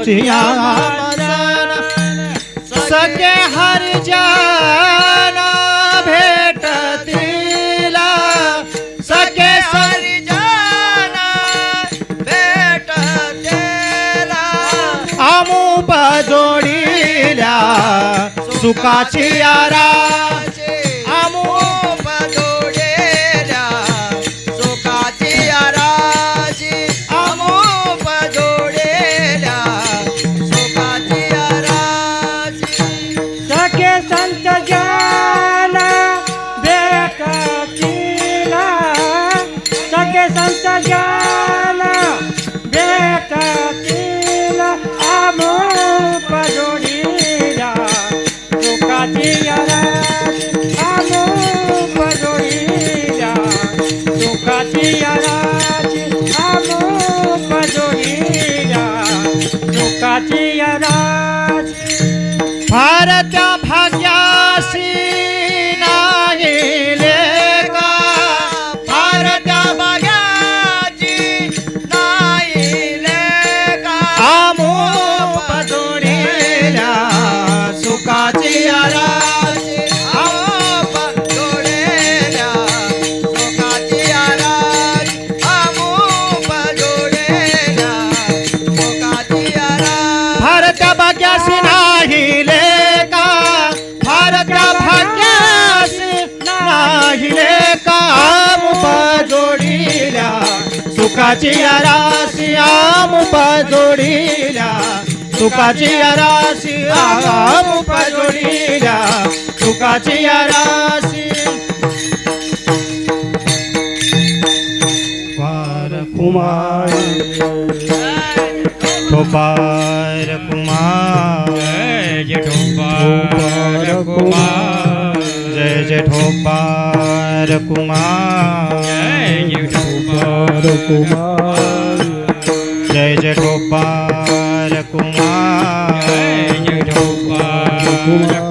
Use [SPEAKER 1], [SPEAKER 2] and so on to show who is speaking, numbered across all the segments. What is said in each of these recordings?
[SPEAKER 1] सोचिया सके
[SPEAKER 2] हर भेट
[SPEAKER 3] भेटतील. सके हर जान भेटतेला. आमू जोडीला सुखाची
[SPEAKER 1] आरा
[SPEAKER 2] 呀呀。सुखाची
[SPEAKER 1] राशी आमुप जोडील्या सुखाची राशी आमुप जोडील्या सुखाची राशी. पार कुमार. ठोपार कुमार.
[SPEAKER 3] जय ठोपार कुमार.
[SPEAKER 1] जय जय ठोपार कुमार.
[SPEAKER 3] ગોપાલ કુમાર
[SPEAKER 1] જય જય ગોપાલ કુમાર
[SPEAKER 3] જય ગોપાલ
[SPEAKER 1] કુમાર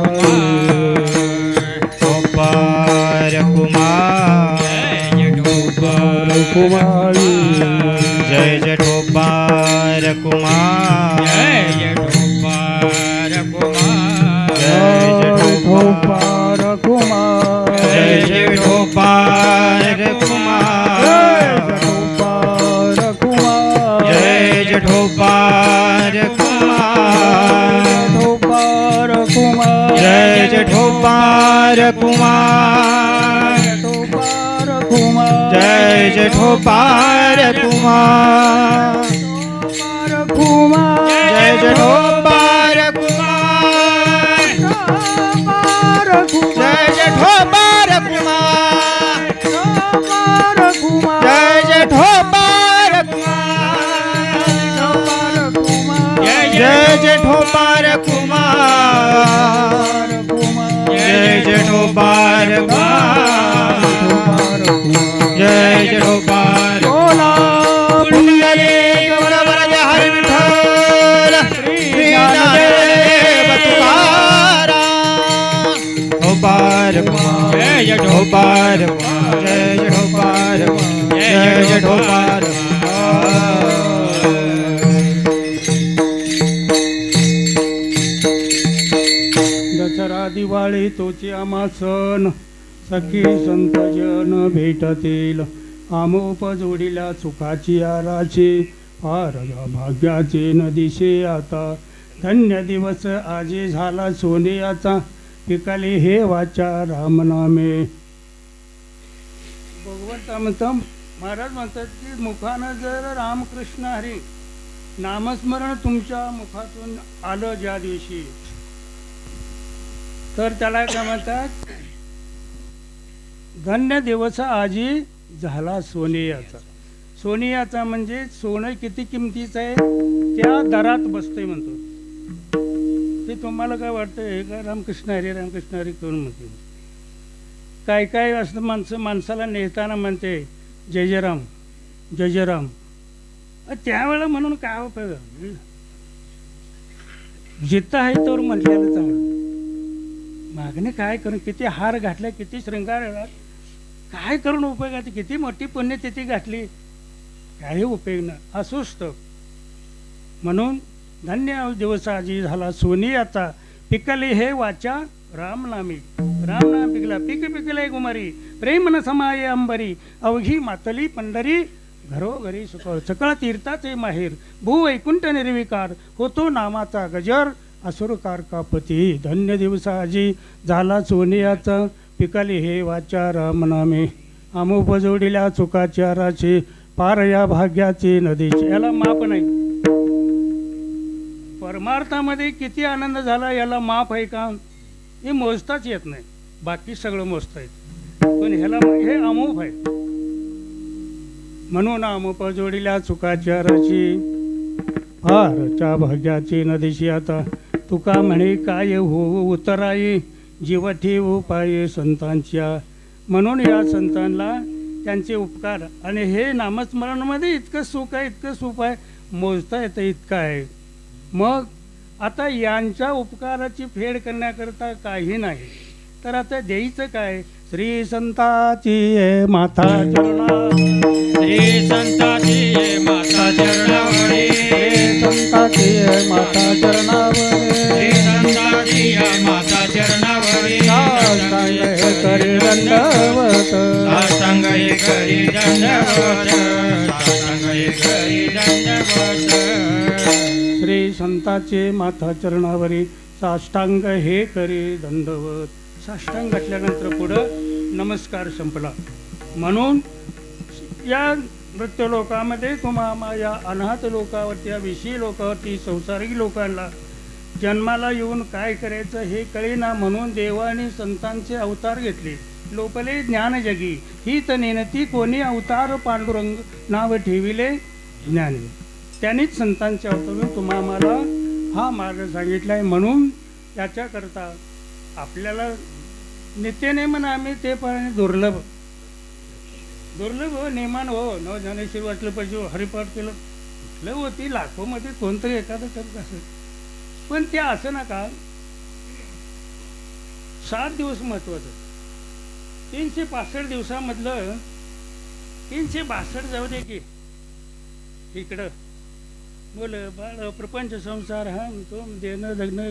[SPEAKER 1] पार
[SPEAKER 3] जय
[SPEAKER 1] जठो ठोपार
[SPEAKER 3] जय
[SPEAKER 1] जठो ठोपार
[SPEAKER 4] दसरा दिवाळी तोचे आम्हा सण सखी संत जन भेटतील. आमोप जोडीला सुखाची आराची फार भाग्याचे न दिशे आता. धन्य दिवस आजी झाला सोनियाचा पिकाले हे वाचा रामनामे. भगवंता म्हणतो महाराज म्हणतात की मुखानं जर रामकृष्ण हरी नामस्मरण तुमच्या मुखातून आलं ज्या दिवशी तर त्याला काय म्हणतात? धन्य दिवस आजी झाला सोनियाचा. सोनियाचा म्हणजे सोनं किती किमतीचं आहे? त्या दरात बसतंय म्हणतो. ते तुम्हाला काय वाटतं? हे का रामकृष्ण हरी रामकृष्ण हरी करून म्हणते काय काय असं माणसं माणसाला नेताना म्हणते जय जय राम जय जय राम त्यावेळेला म्हणून काय उपयोग? जिथं आहे तर म्हटलेलं चांगलं. मागणे काय करून किती हार घातला किती श्रृंगार काय करून उपयोगाची किती मोठी पुण्यतिथी घातली? काही उपयोग ना अस्वस्थ. म्हणून धन्य दिवस आजी झाला. सोनी आता पिकले हे वाचा रामनामी रामनाम पिकला पिक पिकले कुमारी प्रेम न समाये अंबरी अवघी मातली पंढरी घरोघरी सुकळ सकळ तीर्थाचे माहेर भू वैकुंठ निर्विकार होतो नामाचा गजर असुरकार कापती धन्य दिवसाजी झाला सोनियाचा पिकाली हे वाचा रामनामे आमोपजोडील्या चुकाच्या राचे पार या भाग्याची नदीची. याला माप नाही. परमार्थामध्ये किती आनंद झाला याला माप आहे का? हे मोजताच येत नाही. बाकी सगळं मोजता येत पण ह्याला हे अमोप आहे म्हणून अमोप जोडीला चुकाच्या रची फारच्या भाग्याची नदीशी आता. तुका म्हणे काय हो उतराई जीव ठेवू पाये संतांच्या. म्हणून या संतांना त्यांचे उपकार. आणि हे नामस्मरणामध्ये इतकं सुख आहे इतकं सुख आहे. मोजता येतं इतकं आहे. मग आता यांच्या उपकाराची फेड करण्याकरता काही नाही. तर आता द्यायचं काय? श्री संताची चरणा
[SPEAKER 3] श्री संताची माता चरणावळी.
[SPEAKER 1] हे संताची माता चरणावर
[SPEAKER 3] श्री संताची माता
[SPEAKER 1] साष्टांग करी दंडवत.
[SPEAKER 3] साष्टांग करी दंडवत. साष्टांग करी दंडवत.
[SPEAKER 4] श्री संताचे माथा चरणावरी साष्टांग हे करी दंडवत. साष्टांग घातल्यानंतर पुढं नमस्कार संपला. म्हणून या नृत्य लोकामध्ये तुम्हाला या अनाथ लोकावरती या विषयी लोकावरती संसारिक लोकांना जन्माला येऊन काय करायचं हे कळेना म्हणून देवाने संतांचे अवतार घेतले. लोपले ज्ञानजगी ही तर नेनती कोणी अवतार पांडुरंग नाव ठेविले? ज्ञानी. त्यांनीच संतांचे अवतरून तुम्हाला हा मार्ग सांगितला आहे म्हणून त्याच्याकरता आपल्याला नित्यनेमन आम्ही ते पण दुर्लभ. दुर्लभ हो नेमान हो. न ज्ञानेश्वर वाटलं पाहिजे हरिपाठ केलं. कुठलं होती लाखोमध्ये कोणतरी एखादं करत असेल. पण ते असं नका. सात दिवस महत्वाचं. तीनशे पासष्ट दिवसामधलं तीनशे बासष्ट जाऊ दे की. इकडं. मुलं बाळ प्रपंच संसार हा तो देणं जगणं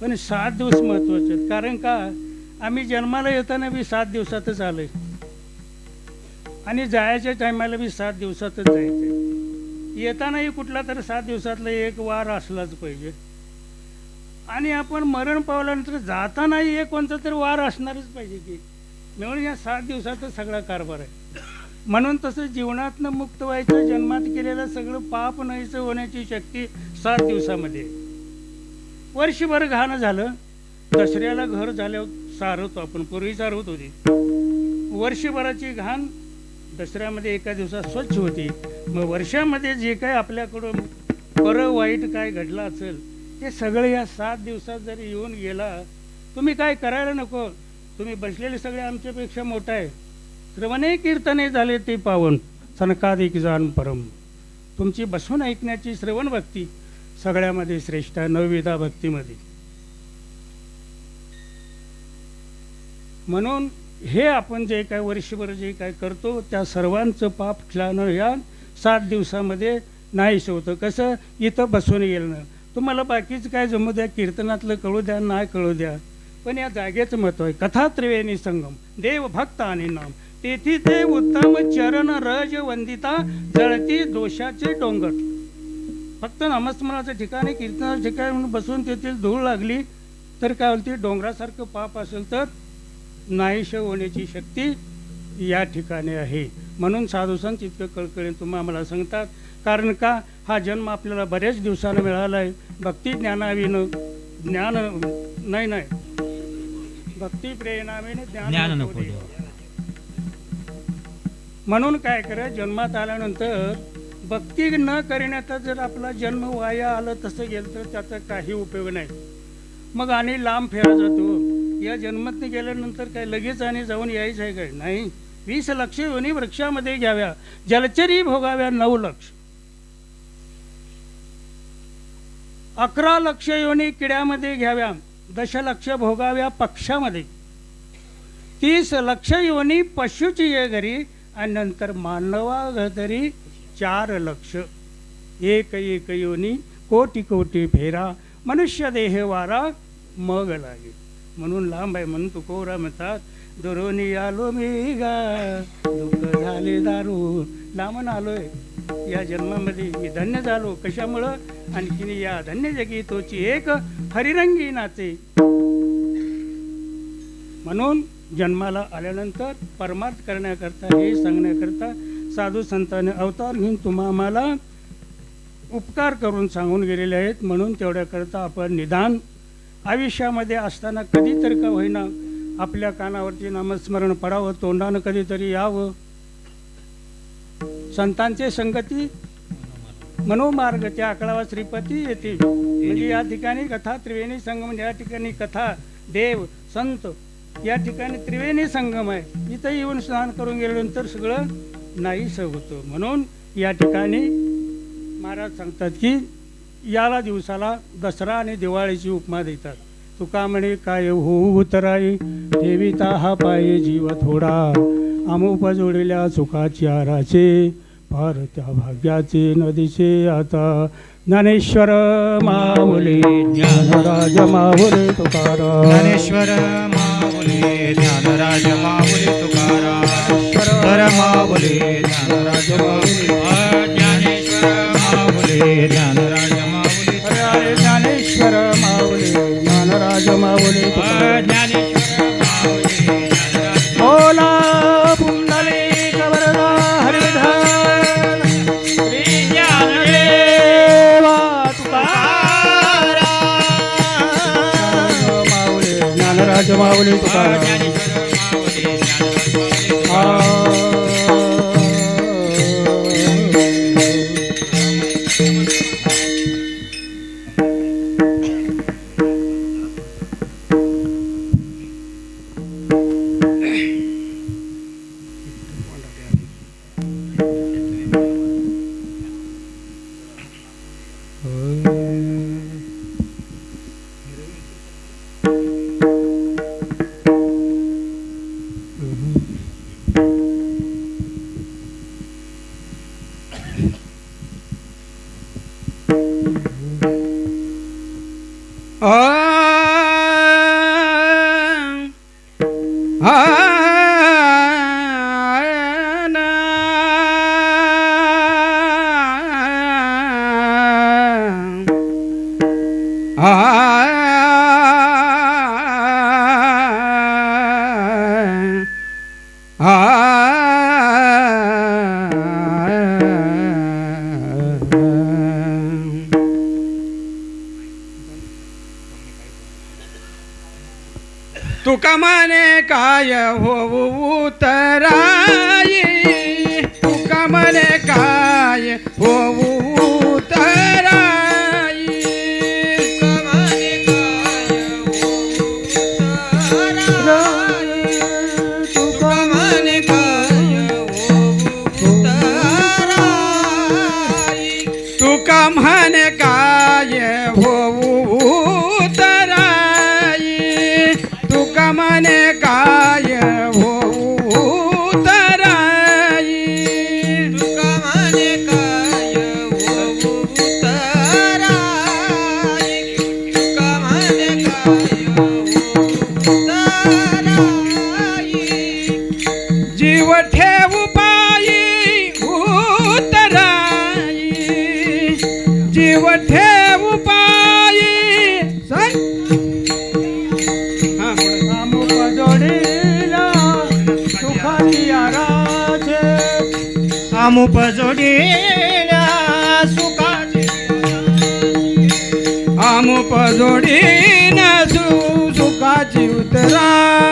[SPEAKER 4] पण सात दिवस महत्त्वाचे आहेत. कारण का? आम्ही जन्माला येताना बी सात दिवसातच आलोय. आणि जायच्या टायमाला बी सात दिवसातच जायचं येतानाही कुठला तर सात दिवसातला एक वार असलाच पाहिजे. आणि आपण मरण पावल्यानंतर जातानाही एक कोणता तरी वार असणारच पाहिजे की. मिळून या सात दिवसाचा सगळा कारभार आहे. म्हणून तसं जीवनातनं मुक्त व्हायचं जन्मात केलेलं सगळं पाप नाहीचं होण्याची शक्ती सात दिवसामध्ये. वर्षभर घाण झालं दसऱ्याला घर झाल्यावर सारवतो आपण पूर्वी सारवत होती. वर्षभराची घाण दसऱ्यामध्ये एका दिवसात स्वच्छ होती. मग वर्षामध्ये जे काय आपल्याकडून बरं वाईट काय घडलं असेल ते सगळं या सात दिवसात जरी येऊन गेला तुम्ही काय करायला नको? तुम्ही बसलेले सगळे आमच्यापेक्षा मोठा आहे. श्रवणे कीर्तने झाले ते पावन सनकादिक जाण परम. तुमची बसून ऐकण्याची श्रवण भक्ती सगळ्यामध्ये श्रेष्ठ आहे नवविधा भक्तीमध्ये. म्हणून हे आपण जे काय वर्षभर जे काय करतो त्या सर्वांचं पाप खिळानं या सात दिवसामध्ये नाहीस होतं कसं? इथं बसून गेलं तुम्हाला बाकीचं काय जमू द्या कीर्तनातलं कळू द्या नाही कळू द्या. पण या जागेचं महत्त्व आहे. कथा त्रिवेणी संगम देव भक्त आणि नाम. तेथी ते उत्तम चरण रज वंदिता जळती दोषाचे डोंगर. फक्त नामस्मरणाचं ठिकाणी कीर्तनाचं ठिकाणी म्हणून बसून तेथील धूळ लागली तर काय होती डोंगरासारखं पाप असेल तर नाहीश होण्याची शक्ती या ठिकाणी आहे. म्हणून साधुसंत इतकं कळकळीने तुम्ही आम्हाला सांगतात. कारण का? हा जन्म आपल्याला बऱ्याच दिवसानं मिळाला आहे भक्ती ज्ञानाविनं ज्ञान नाही नाही. भक्ती प्रेरणाविनं ज्ञान म्हणून काय करा जन्मात आल्यानंतर भक्ती न करण्याचा जर आपला जन्म वाया आलं तसं गेलं तर त्याचा काही उपयोग नाही. मग आणि लांब फेरा जातो. या जन्मात गेल्यानंतर काय लगेच आणि जाऊन यायचं आहे काय? नाही. वीस लक्ष योनी वृक्षामध्ये घ्याव्या. जलचरी भोगाव्या नऊ लक्ष. अकरा लक्ष योनी किड्यामध्ये घ्याव्या. दशलक्ष भोगाव्या पक्षामध्ये तीस लक्ष योनी पशुची ये घरी. आणि नंतर मानवा घरी चार लक्ष. एक एक योनी कोटी कोटी फेरा मनुष्य देह वारा मग लागे. म्हणून लांब आहे म्हणून तू कोरा म्हणतात दुरोनी आलो मी गा दुःख झाले दारू. लांबून आलोय. या जन्मामध्ये मी धन्य झालो कशामुळं? आणखीन या धन्य जगी तोची एक हरिरंगी नाते. म्हणून जन्माला आल्यानंतर परमार्थ करण्याकरता हे सांगण्याकरता साधू संतांनी अवतार घेऊन तुम्हा मला उपकार करून सांगून गेलेले आहेत. म्हणून तेवढ्याकरता आपण निदान आयुष्यामध्ये असताना कधीतरी का होईना आपल्या कानावरती नामस्मरण पडावं तोंडानं कधीतरी यावं. संतांचे संगती मनोमार्ग त्या अकळावा श्रीपती येते म्हणजे या ठिकाणी कथा त्रिवेणी संगम या ठिकाणी कथा देव संत या ठिकाणी त्रिवेणी संगम आहे. इथं येऊन स्नान करून गेल्यानंतर सगळं नाहीसं होतं म्हणून या ठिकाणी महाराज सांगतात की याला दिवसाला दसरा आणि दिवाळीची उपमा देतात. तुका म्हणे काय हो उतराई ठेविता हा पाये जीव थोडा. आमोप जोडल्या सुखाची आराचे फार त्या भाग्याचे नदीचे आता. ज्ञानेश्वर माऊली ज्ञानराज माऊली तुकाराम.
[SPEAKER 5] ज्ञानेश्वर माऊली ज्ञानराज माऊली तुकारा ज्ञानेश्वर माऊली माऊली
[SPEAKER 4] तुकाराम
[SPEAKER 5] Thank you. काय होऊ उतराई तुका म्हणे काय? हो जीव ठेवू पायी उतराई जीव ठेवू पायी सांग. पुढे.
[SPEAKER 4] अमुक जोडीला सुखाची आराचे
[SPEAKER 5] अमुप जोडीला सुखाची अमुप जोडीना सु सुखाची उतराई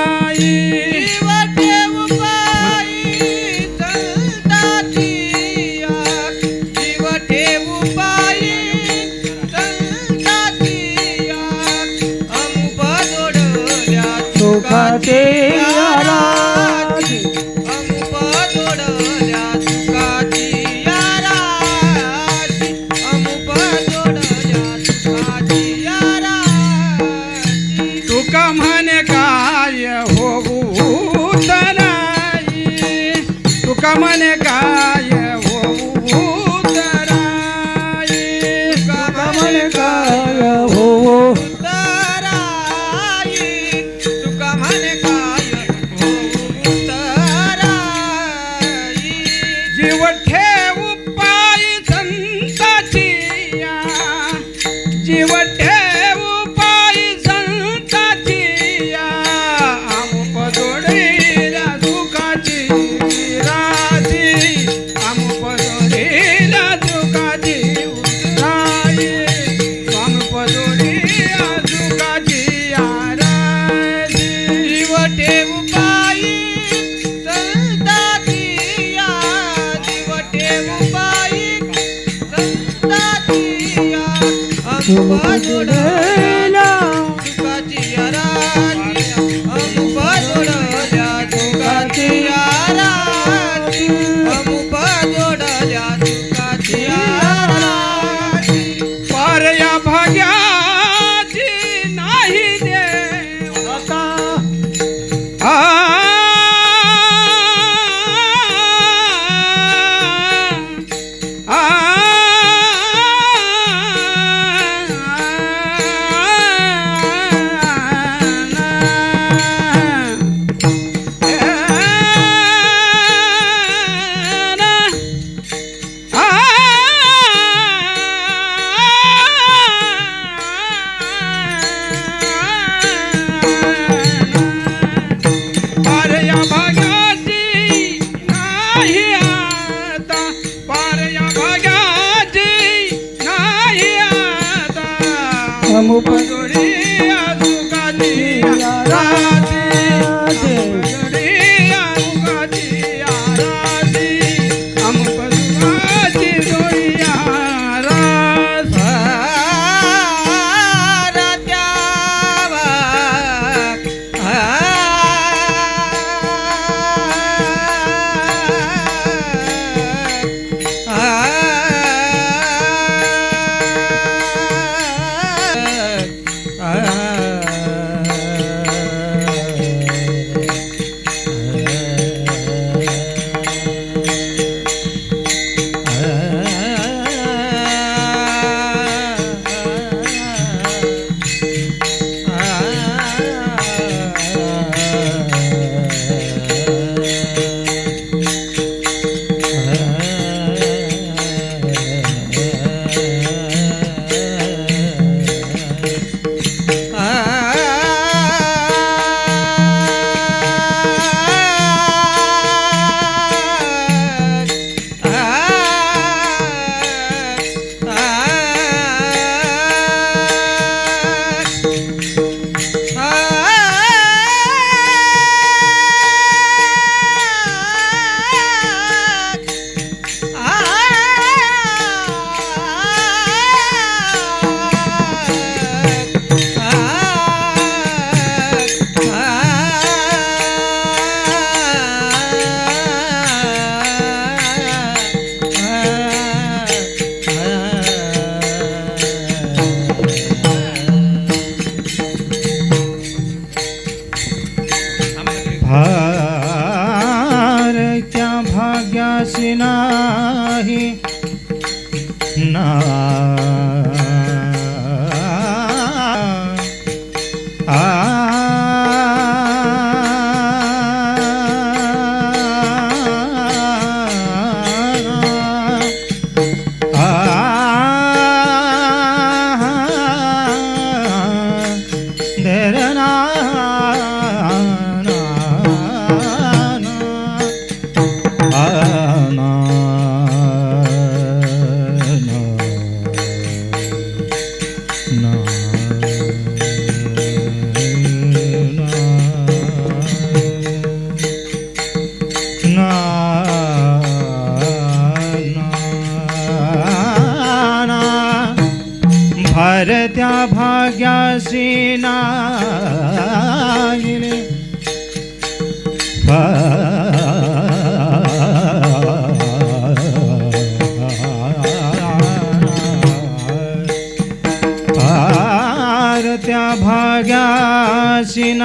[SPEAKER 3] भाग्याशी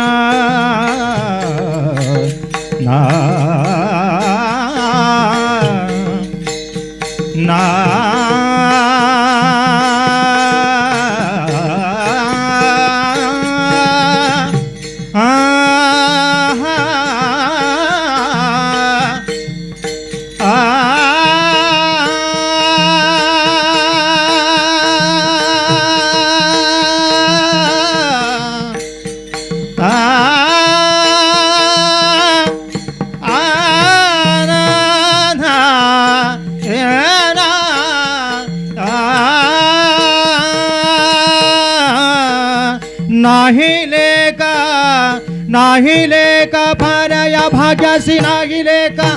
[SPEAKER 3] नाही लेका
[SPEAKER 1] नाही लेका फार या भाग्याशी नाही लेका.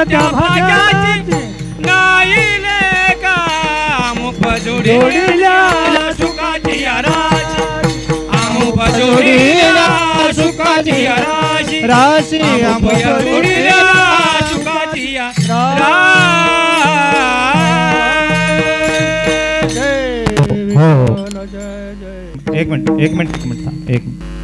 [SPEAKER 3] भारत्या भाग्याची नाही लेका मुख सुखाची राशी आमुख सुखाची राशी
[SPEAKER 1] राशी
[SPEAKER 3] आमुख सुखाची राशी
[SPEAKER 1] एक मिनिट एक मिनिट एक मिनिट एक मिनिट.